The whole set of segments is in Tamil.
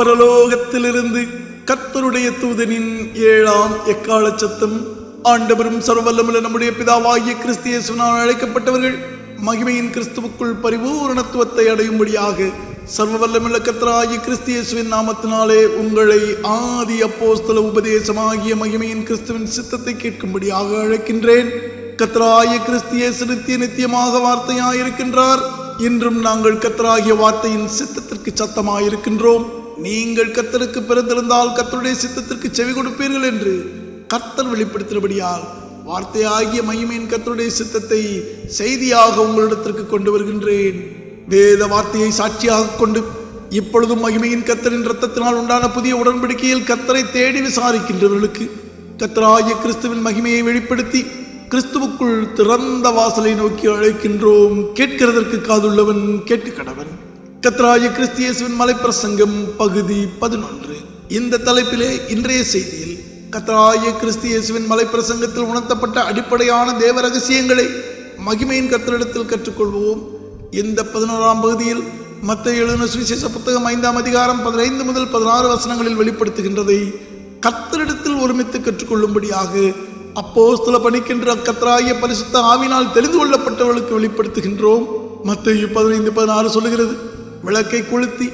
பரலோகத்திலிருந்து கத்தருடைய தூதனின் ஏழாம் எக்கால சத்தம் ஆண்டவரும் சர்வல்லமுள்ள நம்முடைய பிதாவாகிய கிறிஸ்தியேசுனால் அழைக்கப்பட்டவர்கள் மகிமையின் கிறிஸ்துவுக்குள் பரிபூரணத்துவத்தை அடையும்படியாக சர்வவல்லமுள்ள வல்லமுள்ள கிறிஸ்தியேசுவின் நாமத்தினாலே உங்களை ஆதி அப்போஸ்தல உபதேசமாகிய மகிமையின் கிறிஸ்துவின் சித்தத்தை கேட்கும்படியாக அழைக்கின்றேன். கத்தராய கிறிஸ்தியேசு நித்திய நித்தியமாக வார்த்தையாயிருக்கின்றார். இன்றும் நாங்கள் கத்தராகிய வார்த்தையின் சித்தத்திற்கு சத்தமாயிருக்கின்றோம். நீங்கள் கத்தருக்கு பிறந்திருந்தால் கத்தருடைய சித்தத்திற்கு செவி கொடுப்பீர்கள் என்று கர்த்தர் வெளிப்படுத்தினபடியால் வார்த்தையாகிய மகிமையின் கத்தருடைய சித்தத்தை செய்தியாக உங்களிடத்திற்கு கொண்டு வருகின்றேன். வேத வார்த்தையை சாட்சியாக கொண்டு இப்பொழுதும் மகிமையின் கத்தரின் ரத்தத்தினால் உண்டான புதிய உடன்படிக்கையில் கத்தரை தேடி விசாரிக்கின்றவர்களுக்கு கத்தராகிய கிறிஸ்துவின் மகிமையை வெளிப்படுத்தி கிறிஸ்துவுக்குள் திறந்த வாசலை நோக்கி அழைக்கின்றோம். கேட்கிறதற்கு காதுள்ளவன் கேட்க கடவன். கத்ராய கிறிஸ்தியேசுவின் மலைப்பிரசங்கம் பகுதி பதினொன்று. இந்த தலைப்பிலே இன்றைய செய்தியில் கத்ராய கிறிஸ்தியேசுவின் மலைப்பிரசங்கத்தில் உணர்த்தப்பட்ட அடிப்படையான தேவ ரகசியங்களை மகிமையின் கத்தரிடத்தில் கற்றுக்கொள்வோம். இந்த பதினோராம் பகுதியில் மத்த எழுதின சுவிசேஷ புத்தகம் ஐந்தாம் அதிகாரம் பதினைந்து முதல் பதினாறு வசனங்களில் வெளிப்படுத்துகின்றதை கத்தரிடத்தில் ஒருமித்து கற்றுக்கொள்ளும்படியாக அப்போஸ்தல பணிக்கின்ற கத்ராய பரிசுத்த ஆவினால் தெரிந்து கொள்ளப்பட்டவர்களுக்கு வெளிப்படுத்துகின்றோம். மத்தேயு பதினைந்து பதினாறு சொல்லுகிறது விளக்கை கொளுத்தி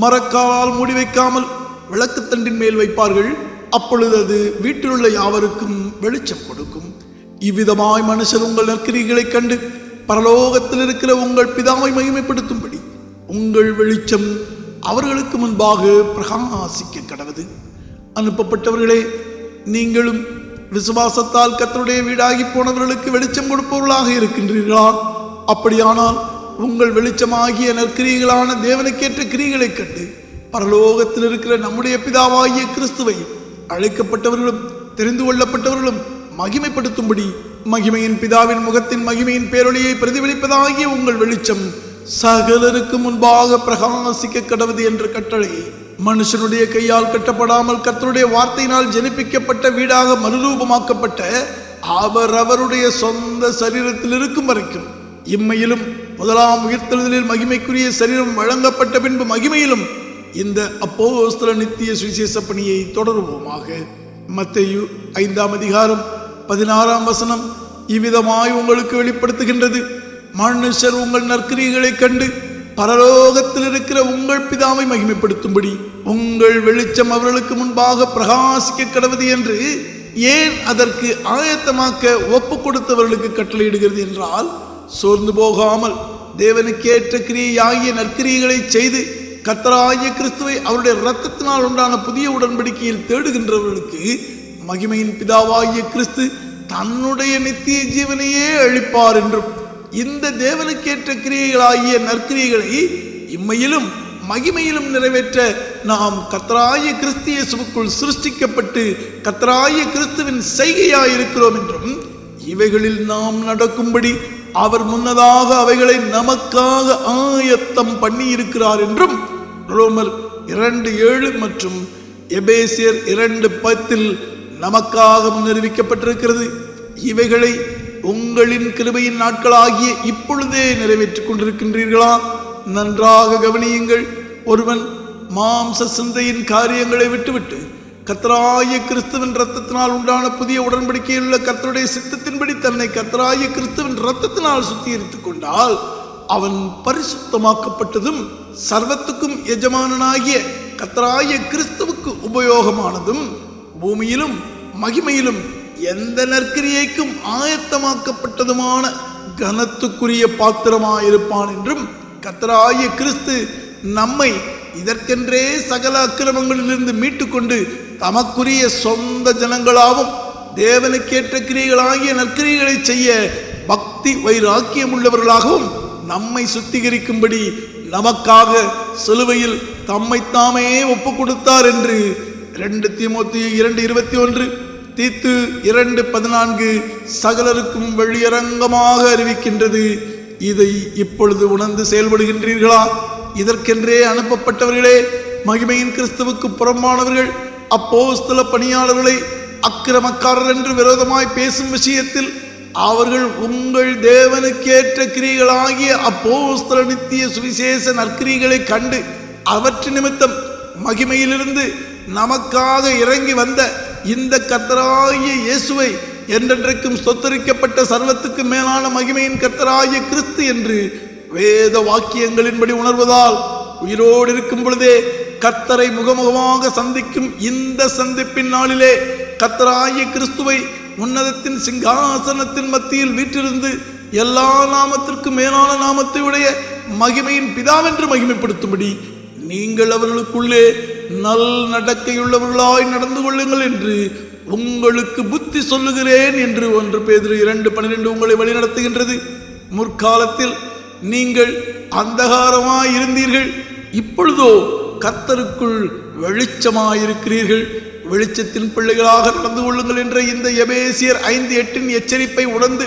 மரக்காலால் மூடி வைக்காமல் விளக்குத்தண்டின் மேல் வைப்பார்கள். அப்பொழுது அது வீட்டிலுள்ள யாவருக்கும் வெளிச்சம் கொடுக்கும். இவ்விதமாய் மனுஷர் உங்கள் நற்கிரிகளைக் கண்டு பரலோகத்தில் இருக்கிற உங்கள் பிதாவை மகிமைப்படுத்தும்படி உங்கள் வெளிச்சம் அவர்களுக்கு முன்பாக பிரகாசிக்க கடவுது. அனுப்பப்பட்டவர்களே நீங்களும் விசுவாசத்தால் கத்தருடைய வீடாகி போனவர்களுக்கு வெளிச்சம் கொடுப்பவர்களாக இருக்கின்றீர்களா? அப்படியானால் உங்கள் வெளிச்சமாகிய நற்கிரிகளான தேவனுக்கேற்ற கிரிகளைக் கண்டு பரலோகத்தில் இருக்கிற நம்முடைய பிதாவாகிய கிறிஸ்துவை அழைக்கப்பட்டவர்களும் தெரிந்து கொள்ளப்பட்டவர்களும் மகிமைப்படுத்தும்படி மகிமையின் பிதாவின் முகத்தின் மகிமையின் பேரொழியை பிரதிபலிப்பதாகிய உங்கள் வெளிச்சம் சகலருக்கு முன்பாக பிரகாசிக்க கடவுது என்ற கட்டளை மனுஷனுடைய கையால் கட்டப்படாமல் கர்த்தருடைய வார்த்தையினால் ஜனிப்பிக்கப்பட்ட வீடாக மறுரூபமாக்கப்பட்ட அவர் அவருடைய சொந்த சரீரத்தில் இருக்கும் வரைக்கும் இம்மையிலும் முதலாம் உயிர்த்தெழுதலில் மகிமைக்குரிய சரீரம் வழங்கப்பட்ட பின்பு மகிமையிலும் இந்த அப்போஸ்தல நித்திய சுவிசேஷ பணியை தொடருவோமாக. மத்தையு ஐந்தாம் அதிகாரம் பதினாறாம் வசனம் இவ்விதமாய் உங்களுக்கு வெளிப்படுத்துகின்றது. மனுஷர் உங்கள் நற்கிரியைகளைக் கண்டு பரலோகத்தில் இருக்கிற உங்கள் பிதாவை மகிமைப்படுத்தும்படி உங்கள் வெளிச்சம் அவர்களுக்கு முன்பாக பிரகாசிக்க கடவுது என்று ஏன் அதற்கு ஆயத்தமாக்க ஒப்பு கொடுத்தவர்களுக்கு கட்டளையிடுகிறது என்றால் சோர்ந்து போகாமல் தேவனுக்கேற்ற கிரியையாகிய நற்கிரியைகளை செய்து கத்தராகிய கிறிஸ்துவை அவருடைய இரத்தத்தினால் உண்டான புதிய உடன்படிக்கையில் தேடுகின்றவர்களுக்கு மகிமையின் பிதாவாகிய கிறிஸ்து தன்னுடைய நித்திய ஜீவனையே அளிப்பார் என்றும் இந்த தேவனுக்கேற்ற கிரியைகளாகிய நற்கிரியைகளை இம்மையிலும் மகிமையிலும் நிறைவேற்ற நாம் கத்தராய கிறிஸ்தியேசுக்குள் சிருஷ்டிக்கப்பட்டு கத்தராய கிறிஸ்துவின் செய்கையாயிருக்கிறோம் என்றும் இவைகளில் நாம் நடக்கும்படி அவர் முன்னதாக அவைகளை நமக்காக ஆயத்தம் பண்ணி இருக்கிறார் என்றும் ரோமர் இரண்டு ஏழு மற்றும் எபேசியர் இரண்டு பத்தில் நமக்காக முன்னறிவிக்கப்பட்டிருக்கிறது. இவைகளை உங்களின் கிருபையின் நாட்களாகிய இப்பொழுதே நிறைவேற்றிக் கொண்டிருக்கின்றீர்களா? நன்றாக கவனியுங்கள். ஒருவன் மாம்ச சிந்தையின் காரியங்களை விட்டுவிட்டு கத்தராய கிறிஸ்துவின் ரத்தத்தினால் உண்டான புதிய உடன்படிக்கையில் உள்ள கத்தருடைய சித்தத்தின்படி தன்னை கத்தராய கிறிஸ்துவின் ரத்தத்தினால் சுத்திகரித்துக் கொண்டால் அவன் பரிசுத்தமாக்கப்பட்டதும் சர்வத்துக்கும் எஜமானனாகிய கத்தராய கிறிஸ்துவுக்கு உபயோகமானதும் பூமியிலும் மகிமையிலும் எந்த நற்கிரியைக்கும் ஆயத்தமாக்கப்பட்டதுமான கனத்துக்குரிய பாத்திரமாயிருப்பான் என்றும் கத்தராய கிறிஸ்து நம்மை இதற்கென்றே சகல அக்கிரமங்களிலிருந்து மீட்டுக்கொண்டு தமக்குரிய சொந்த ஜனங்களாகவும் தேவனுக்கேற்ற கிரியைகளாகிய நற்கிரியைகளை செய்ய பக்தி வைராக்கியம் உள்ளவர்களாகவும் நம்மை சுத்திகரிக்கும்படி நமக்காக சிலுவையில் தம்மை தாமே ஒப்பு கொடுத்தார் என்று இரண்டு திமுத்தி இரண்டு இருபத்தி ஒன்று தீத்து இரண்டு பதினான்கு சகலருக்கும் வெளியரங்கமாக அறிவிக்கின்றது. இதை இப்பொழுது உணர்ந்து செயல்படுகின்றீர்களா? இதற்கென்றே அனுப்பப்பட்டவர்களே மகிமையின் கிறிஸ்துவுக்கு புறம்பானவர்கள் அப்போஸ்தல பணியாளர்களை அக்கிரமக்காரர் என்று விரோதமாய் பேசும் விஷயத்தில் அவர்கள் உங்கள் தேவனுக்கேற்ற கிரிகளாகிய அப்போஸ்தல நித்திய சுவிசேஷ நற்கிரிகளை கண்டு அவற்றின் நிமித்தம் மகிமையிலிருந்து நமக்காக இறங்கி வந்த இந்த கத்தராகிய இயேசுவை என்றென்றைக்கும் சொத்தரிக்கப்பட்ட சர்வத்துக்கு மேலான மகிமையின் கத்தராகிய கிறிஸ்து என்று வேத வாக்கியங்களின்படி உணர்வதால் உயிரோடு இருக்கும் பொழுதே கத்தரை முகமுகமாக சந்திக்கும் இந்த சந்திப்பின் நாளிலே கர்த்தராகிய கிறிஸ்துவை உன்னதத்தின் சிங்காசனத்தின் மத்தியில் வீற்றிருந்து எல்லா நாமத்திற்கும் மேலான நாமத்தை உடைய மகிமையின் பிதாவென்று மகிமைப்படுத்தும்படி நீங்கள் அவர்களுக்குள்ளே நல் நடக்கையுள்ளவர்களாய் நடந்து கொள்ளுங்கள் என்று உங்களுக்கு புத்தி சொல்லுகிறேன் என்று ஒன்று பேதிரு இரண்டு பன்னிரெண்டு உங்களை வழிநடத்துகின்றது. முற்காலத்தில் நீங்கள் அந்தகாரமாய் இருந்தீர்கள் இப்பொழுதோ கத்தருக்குள் வெளிச்சமாயிருக்கிறீர்கள். வெளிச்சத்தின் பிள்ளைகளாக நடந்து கொள்ளுங்கள் என்ற இந்த எபேசியர் ஐந்து எட்டின் எச்சரிப்பை உணர்ந்து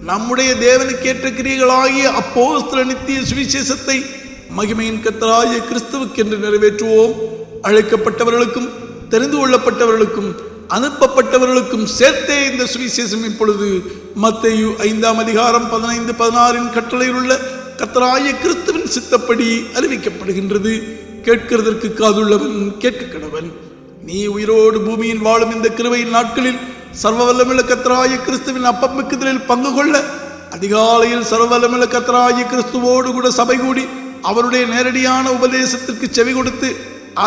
நம்முடைய தேவனுக்கேற்ற கிரியர்களாகிய அப்போ நித்திய சுவிசேஷத்தை மகிமையின் கத்தராகிய கிறிஸ்துவுக்கென்று நிறைவேற்றுவோம். அழைக்கப்பட்டவர்களுக்கும் தெரிந்து கொள்ளப்பட்டவர்களுக்கும் அனுப்பப்பட்டவர்களுக்கும் சேர்த்தே இந்த சுவிசேஷம் இப்பொழுது. மத்தையு ஐந்தாம் அதிகாரம் பதினைந்து பதினாறின் கட்டளையில் உள்ள கத்தராய கிறிஸ்துவின் சித்தப்படி அறிவிக்கப்படுகின்றது. கேட்கிறதற்கு காதுள்ளவன் கேட்க கடவன் நீ உயிரோடு பூமியின் வாழும் இந்த கிருவையின் நாட்களில் சர்வவல்லமிழ கத்தராய கிறிஸ்துவின் அப்பமிக்குதலில் பங்கு கொள்ள அதிகாலையில் சர்வவல்லமிழ கத்தராய கிறிஸ்துவோடு கூட சபை கூடி அவருடைய நேரடியான உபதேசத்திற்கு செவி கொடுத்து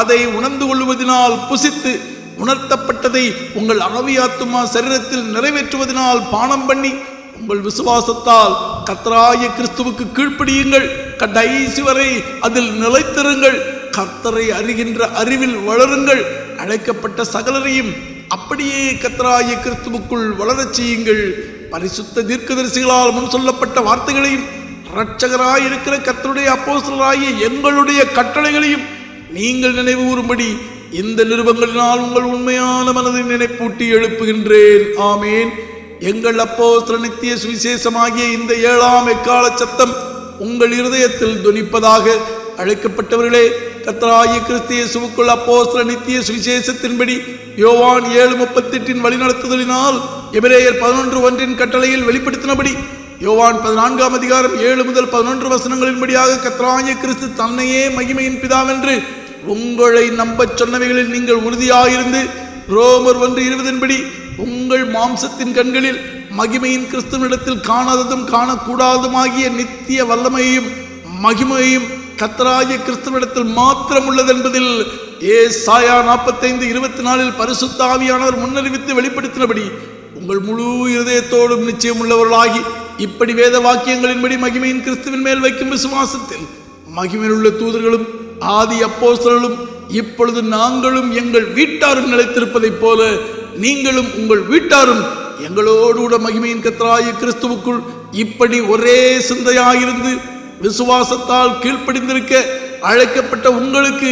அதை உணர்ந்து கொள்வதனால் புசித்து உணர்த்தப்பட்டதை உங்கள் ஆவியாத்துமா சரீரத்தில் நிறைவேற்றுவதனால் பானம் பண்ணி உங்கள் விசுவாசத்தால் கத்தராய கிறிஸ்துவுக்கு கீழ்ப்படியுங்கள். கடைசி வரை அதில் நிலைத்திருங்கள். கர்த்தரை அறிகின்ற அறிவில் வளருங்கள். அழைக்கப்பட்ட சகலரையும் அப்படியே கத்தராய கிறிஸ்துவுக்குள் வளரச் செய்யுங்கள். பரிசுத்த தீர்க்கதரிசிகளால் முன் சொல்லப்பட்ட வார்த்தைகளையும் இரட்சகராய் இருக்கிற கத்தருடைய அப்போசலராகிய எங்களுடைய கட்டளைகளையும் நீங்கள் நினைவு கூறும்படி இந்த நிருபங்களினால் உங்கள் உண்மையான மனதை நினைப்பூட்டி எழுப்புகின்றேன். ஆமேன். எங்கள் அப்போ நித்திய சுவிசேஷமாகிய இந்த ஏழாம் எக்கால சத்தம் உங்கள் இருதயத்தில் துணிப்பதாக அழைக்கப்பட்டவர்களே கத்தராயி கிறிஸ்திய சுவுக்குள் அப்போஸ்தல நித்திய சுவிசேஷத்தின்படி யோவான் ஏழு முப்பத்தெட்டின் வழிநடத்துதலினால் எபிரேயர் பதினொன்று ஒன்றின் கட்டளையில் வெளிப்படுத்தினபடி யோவான் பதினான்காம் அதிகாரம் ஏழு முதல் பதினொன்று வசனங்களின்படியாக கத்ராய கிறிஸ்து தன்னையே மகிமையின் பிதாவென்று உங்களை நம்பச் சொன்னவைகளில் நீங்கள் உறுதியாயிருந்து ரோமர் ஒன்று இருபதின்படி உங்கள் மாம்சத்தின் கண்களில் மகிமையின் கிறிஸ்துவனிடத்தில் காணாததும் காணக்கூடாதுமாகிய நித்திய வல்லமையையும் மகிமையையும் கத்தராய கிறிஸ்துவனிடத்தில் மாத்திரம் உள்ளது என்பதில் ஏ சாயா நாற்பத்தைந்து இருபத்தி நாலில் பரிசுத்தாவியானவர் முன்னறிவித்து வெளிப்படுத்தினபடி உங்கள் முழு இருதயத்தோடும் நிச்சயம் உள்ளவர்களாகி இப்படி வேத வாக்கியங்களின்படி மகிமையின் கிறிஸ்துவின் மேல் வைக்கும் விசுவாசத்தில் உள்ள தூதர்களும் ஆதி அப்போஸ்தலர்களும் இப்பொழுது நாங்களும் எங்கள் வீட்டாரும் நிலைத்திருப்பதைப் போல நீங்களும் உங்கள் வீட்டாரும் எங்களோடு கூட மகிமையின் கத்தராய கிறிஸ்துவுக்குள் இப்படி ஒரே சிந்தையாயிருந்து விசுவாசத்தால் கீழ்ப்படிந்திருக்க அழைக்கப்பட்ட உங்களுக்கு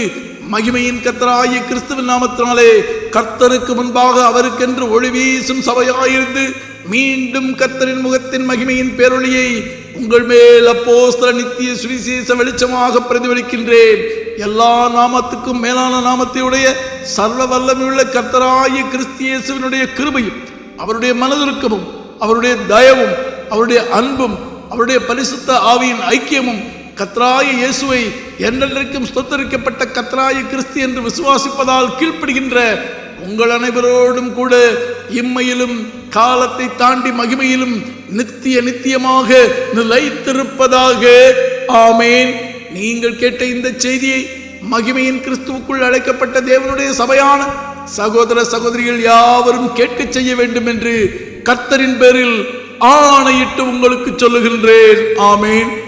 மகிமையின் கத்தராய கிறிஸ்துவின் நாமத்தினாலே கர்த்தருக்கு முன்பாக அவருக்கென்று ஒளி வீசும் சபையாயிருந்து மீண்டும் கர்த்தரின் முகத்தின் மகிமையின் பேரொளியை உங்கள் மேல் அப்போஸ்தல நித்திய சுவிசேஷ வெளிச்சமாக பிரதிபலிக்கின்றேன். எல்லா நாமத்துக்கும் மேலான நாமத்தையுடைய சர்வ வல்லமையுள்ள கர்த்தராய கிறிஸ்தியேசுவினுடைய கிருபையும் அவருடைய மனதிருக்கமும் அவருடைய தயவும் அவருடைய அன்பும் அவருடைய பரிசுத்த ஆவியின் ஐக்கியமும் கத்ராய இயேசுவை என்றென்றைக்கும் ஸ்தோத்தரிக்கப்பட்ட கத்ராய கிறிஸ்து என்று விசுவாசிப்பதால் கீழ்ப்படுகின்ற உங்கள் அனைவரோடும் கூட இம்மையிலும் காலத்தை தாண்டி மகிமையிலும் நித்திய நித்தியமாக நிலைத்திருப்பதாக. ஆமேன். நீங்கள் கேட்ட இந்த செய்தியை மகிமையின் கிறிஸ்துவுக்குள் அழைக்கப்பட்ட தேவனுடைய சபையான சகோதர சகோதரிகள் யாவரும் கேட்கச் செய்ய வேண்டும் என்று கர்த்தரின் பேரில் ஆணையிட்டு உங்களுக்கு சொல்லுகின்றேன். ஆமேன்.